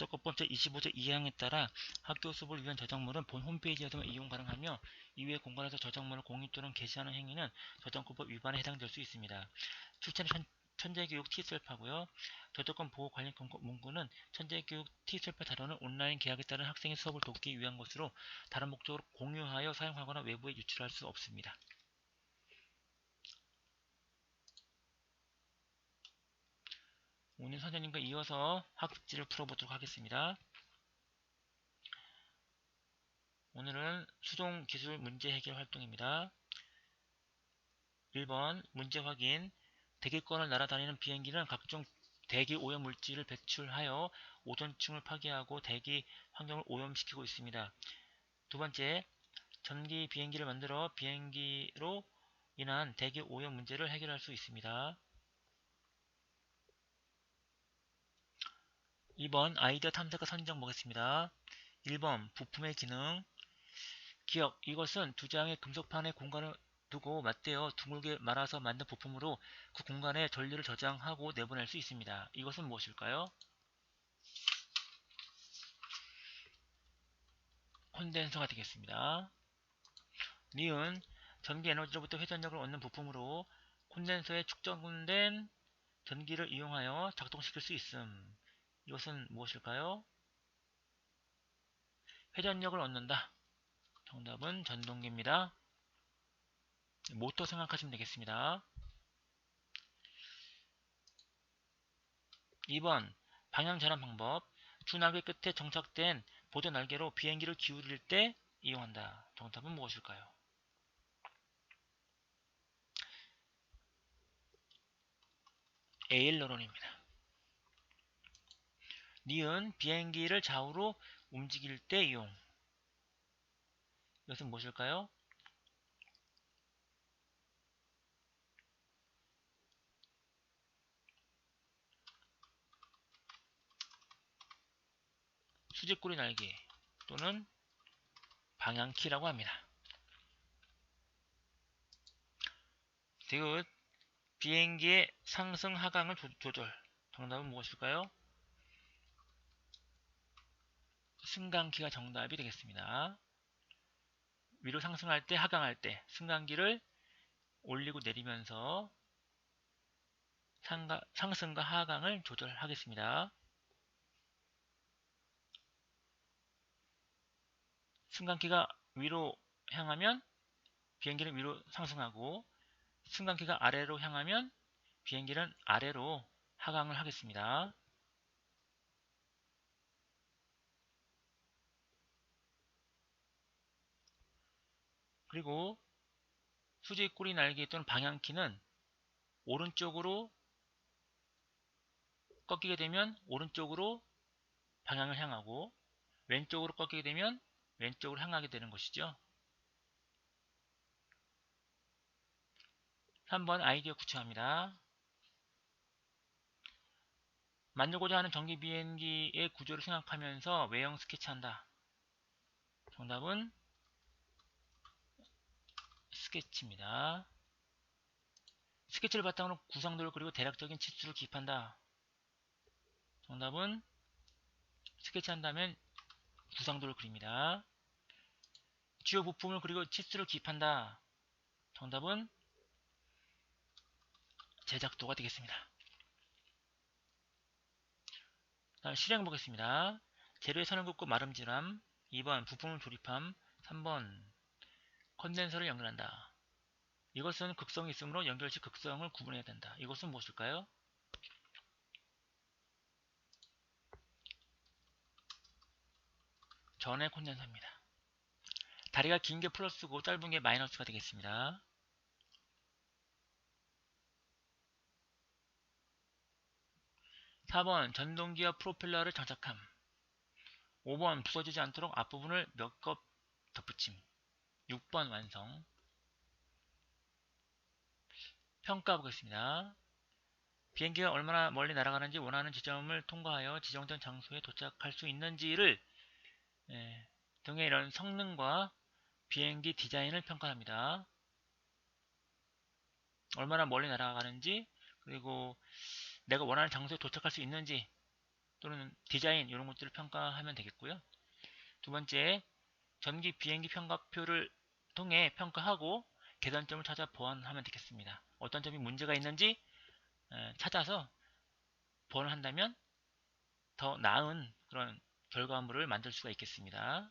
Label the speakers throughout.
Speaker 1: 저작권법 제25조 2항에 따라 학교 수업을 위한 저작물은 본 홈페이지에서만 이용 가능하며 이외의 공간에서 저작물을 공유 또는 게시하는 행위는 저작권법 위반에 해당될 수 있습니다. 출처는 천, 천재교육 T셀파고요. 저작권 보호 관련 문구는 천재교육 T셀파 자료는 온라인 계약에 따른 학생의 수업을 돕기 위한 것으로 다른 목적으로 공유하여 사용하거나 외부에 유출할 수 없습니다. 오늘 선생님과 이어서 학습지를 풀어보도록 하겠습니다. 오늘은 수동 기술 문제 해결 활동입니다. 1번 문제 확인 대기권을 날아다니는 비행기는 각종 대기 오염 물질을 배출하여 오존층을 파괴하고 대기 환경을 오염시키고 있습니다. 두 번째, 전기 비행기를 만들어 비행기로 인한 대기 오염 문제를 해결할 수 있습니다. 2번 아이디어 탐색과 선정 보겠습니다. 1번 부품의 기능 기억 이것은 두 장의 금속판에 공간을 두고 맞대어 둥글게 말아서 만든 부품으로 그 공간에 전류를 저장하고 내보낼 수 있습니다. 이것은 무엇일까요? 콘덴서가 되겠습니다. 니은 전기 에너지로부터 회전력을 얻는 부품으로 콘덴서에 축적된 전기를 이용하여 작동시킬 수 있음. 이것은 무엇일까요? 회전력을 얻는다. 정답은 전동기입니다. 모터 생각하시면 되겠습니다. 2번 방향 전환 방법 주날개 끝에 정착된 보조 날개로 비행기를 기울일 때 이용한다. 정답은 무엇일까요? 에일러론입니다. 니은 비행기를 좌우로 움직일 때 이용. 이것은 무엇일까요? 수직구리 날개 또는 방향키라고 합니다. 디귿 비행기의 상승 하강을 조, 조절. 정답은 무엇일까요? 승강기가 정답이 되겠습니다. 위로 상승할 때, 하강할 때 승강기를 올리고 내리면서 상가, 상승과 하강을 조절하겠습니다. 승강기가 위로 향하면 비행기는 위로 상승하고 승강기가 아래로 향하면 비행기는 아래로 하강을 하겠습니다. 그리고 수직 꼬리 날개 또는 방향키는 오른쪽으로 꺾이게 되면 오른쪽으로 방향을 향하고 왼쪽으로 꺾이게 되면 왼쪽으로 향하게 되는 것이죠. 3번 아이디어 구체화입니다. 만들고자 하는 전기 비행기의 구조를 생각하면서 외형 스케치한다. 정답은 스케치입니다. 스케치를 바탕으로 구상도를 그리고 대략적인 치수를 기입한다. 정답은 스케치한 다면 구상도를 그립니다. 주요 부품을 그리고 치수를 기입한다. 정답은 제작도가 되겠습니다. 다음 실행 보겠습니다. 재료의 선을 긋고 마름질함 2번 부품을 조립함 3번 컨덴서를 연결한다. 이것은 극성이 있으므로 연결 시 극성을 구분해야 된다. 이것은 무엇일까요? 전의 콘덴서입니다. 다리가 긴 게 플러스고 짧은 게 마이너스가 되겠습니다. 4번 전동기와 프로펠러를 장착함 5번 부서지지 않도록 앞부분을 몇 겹 덧붙임 6번 완성 평가 보겠습니다. 비행기가 얼마나 멀리 날아가는지 원하는 지점을 통과하여 지정된 장소에 도착할 수 있는지를 예, 등의 이런 성능과 비행기 디자인을 평가합니다. 얼마나 멀리 날아가는지 그리고 내가 원하는 장소에 도착할 수 있는지 또는 디자인 이런 것들을 평가하면 되겠고요. 두 번째, 전기 비행기 평가표를 통해 평가하고 개선점을 찾아 보완하면 되겠습니다. 어떤 점이 문제가 있는지 에, 찾아서 보완을 한다면 더 나은 그런 결과물을 만들 수가 있겠습니다.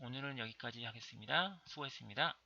Speaker 1: 오늘은 여기까지 하겠습니다. 수고했습니다.